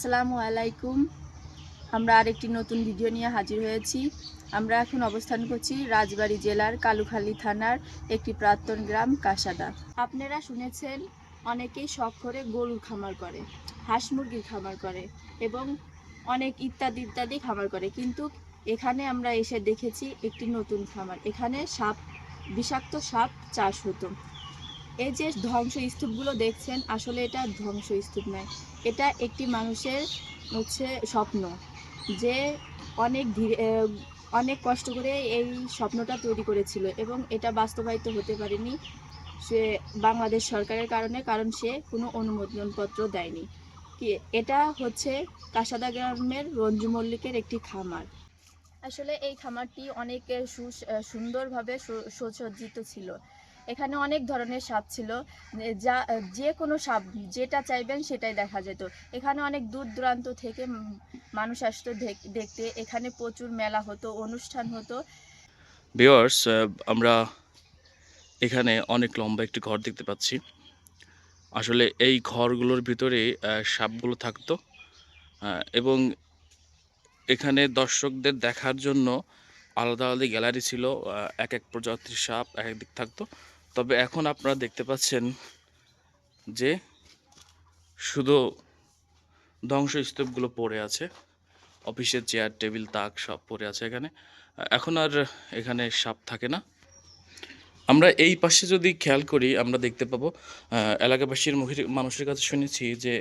আসসালামু আলাইকুম। আমরা আরেকটি নতুন ভিডিও নিয়ে হাজির হয়েছি। আমরা এখন অবস্থান করছি রাজবাড়ী জেলার কালুখালী থানার একটি প্রাক্তন গ্রাম কাসাদা। আপনারা শুনেছেন, অনেকেই শখ করে গরুর খামার করে, হাঁস মুরগির খামার করে এবং অনেক ইত্যাদি ইত্যাদি খামার করে। কিন্তু এখানে আমরা এসে দেখেছি একটি নতুন খামার। এখানে সাপ, বিষাক্ত সাপ চাষ হতো। এই যে ধ্বংসস্তূপগুলো দেখছেন, আসলে এটা ধ্বংসস্তূপ নয়। এটা একটি মানুষের হচ্ছে স্বপ্ন যে অনেক ধীরে অনেক কষ্ট করে এই স্বপ্নটা তৈরি করেছিল এবং এটা বাস্তবায়িত হতে পারেনি সে বাংলাদেশ সরকারের কারণে, কারণ সে কোনো অনুমোদনপত্র দেয়নি। এটা হচ্ছে কাসাদা গ্রামের রঞ্জু মল্লিকের একটি খামার। আসলে এই খামারটি অনেক সুন্দরভাবে সুসজ্জিত ছিল। এখানে অনেক ধরনের সাপ ছিল। যা যে কোনো সাপ যেটা চাইবেন সেটাই দেখা যেত। এখানে অনেক দূর দূরান্ত থেকে মানুষ আসতো দেখতে। এখানে প্রচুর মেলা হতো, অনুষ্ঠান হতো। ভিওয়ার্স আমরা এখানে অনেক লম্বা একটি ঘর দেখতে পাচ্ছি। আসলে এই ঘরগুলোর ভিতরে সাপগুলো থাকতো। এবং এখানে দর্শকদের দেখার জন্য আলাদা আলাদা গ্যালারি ছিল এক এক প্রজাতির সাপ এক এক দিক থাকতো। তবে এখন আপনারা দেখতে পাচ্ছেন যে শুধু ধ্বংসস্তূপগুলো পড়ে আছে, অফিসের চেয়ার, টেবিল, তাক সব পড়ে আছে এখানে। এখন আর এখানে সাপ থাকে না। আমরা এই পাশে যদি খেয়াল করি, আমরা দেখতে পাবো এলাকাবাসীর মুখের, মানুষের কাছে শুনেছি যে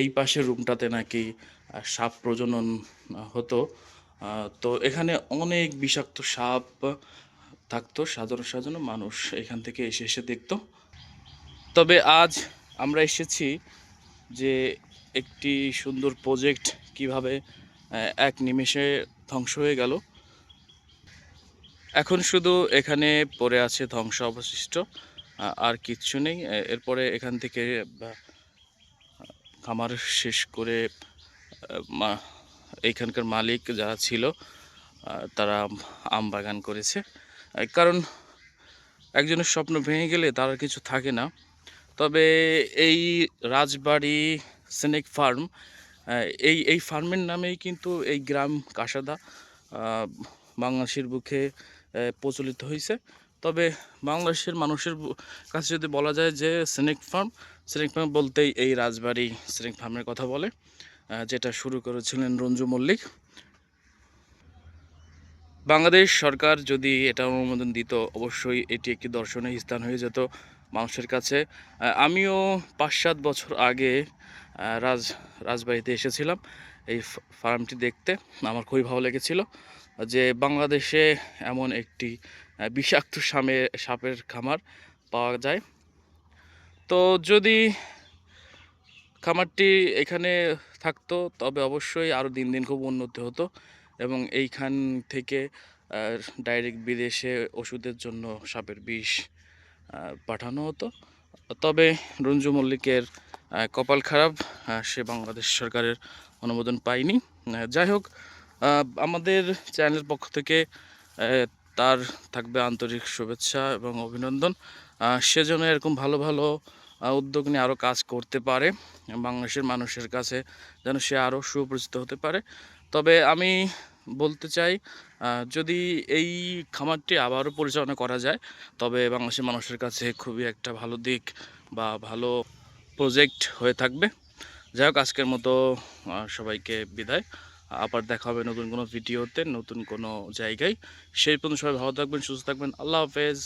এই পাশের রুমটাতে নাকি সাপ প্রজনন হতো। তো এখানে অনেক বিষাক্ত সাপ থাকতো সাজানো সাজানো মানুষ এখান থেকে এসে এসে দেখতো। তবে আজ আমরা এসেছি যে একটি সুন্দর প্রজেক্ট কীভাবে এক নিমেষে ধ্বংস হয়ে গেল। এখন শুধু এখানে পড়ে আছে ধ্বংস অবশিষ্ট আর কিচ্ছু নেই। এরপরে এখান থেকে খামার শেষ করে এইখানকার মালিক যারা ছিল তারা আম বাগান করেছে। কারণ একজনের স্বপ্ন ভেঙে গেলে তার কিছু থাকে না। তবে এই রাজবাড়ি স্নেক ফার্ম এই এই ফার্মের নামেই কিন্তু এই গ্রাম কাসাদা বাংলাদেশের বুকে প্রচলিত হয়েছে তবে বাংলাদেশের মানুষের কাছে যদি বলা যায় যে স্নেক ফার্ম স্নেক ফার্ম বলতেই এই রাজবাড়ি স্নেক ফার্মের কথা বলে। যেটা শুরু করেছিলেন রঞ্জু মল্লিক। বাংলাদেশ সরকার যদি এটা অনুমোদন দিত, অবশ্যই এটি একটি দর্শনীয় স্থান হয়ে যেত মানুষের কাছে। আমিও পাঁচ সাত বছর আগে রাজ, রাজবাড়িতে এসেছিলাম এই ফার্মটি দেখতে। আমার খুবই ভালো লেগেছিল যে বাংলাদেশে এমন একটি বিষাক্ত সামে, সাপের খামার পাওয়া যায়। তো যদি খামারটি এখানে থাকতো, তবে অবশ্যই আরও দিন দিন খুব উন্নতি হতো এবং এইখান থেকে ডাইরেক্ট বিদেশে ওষুধের জন্য সাপের বিষ পাঠানো হতো। তবে রঞ্জু মল্লিকের কপাল খারাপ সে বাংলাদেশ সরকারের অনুমোদন পায়নি। যাই হোক আমাদের চ্যানেলের পক্ষ থেকে তার থাকবে আন্তরিক শুভেচ্ছা এবং অভিনন্দন। সেজন্য এরকম ভালো ভালো উদ্যোগ নিয়ে আরও কাজ করতে পারে, বাংলাদেশের মানুষের কাছে যেন সে আরও সুপরিচিত হতে পারে। তবে আমি বলতে চাই যদি এই খামারটি আবারও পরিচালনা করা যায়, তবে বাংলাদেশের মানুষের কাছে খুবই একটা ভালো দিক বা ভালো প্রজেক্ট হয়ে থাকবে। যাই হোক, আজকের মতো সবাইকে বিদায়। আবার দেখা হবে নতুন কোনো ভিডিওতে, নতুন কোনো জায়গায়। সেই পর্যন্ত সবাই ভালো থাকবেন, সুস্থ থাকবেন। আল্লাহ হাফেজ।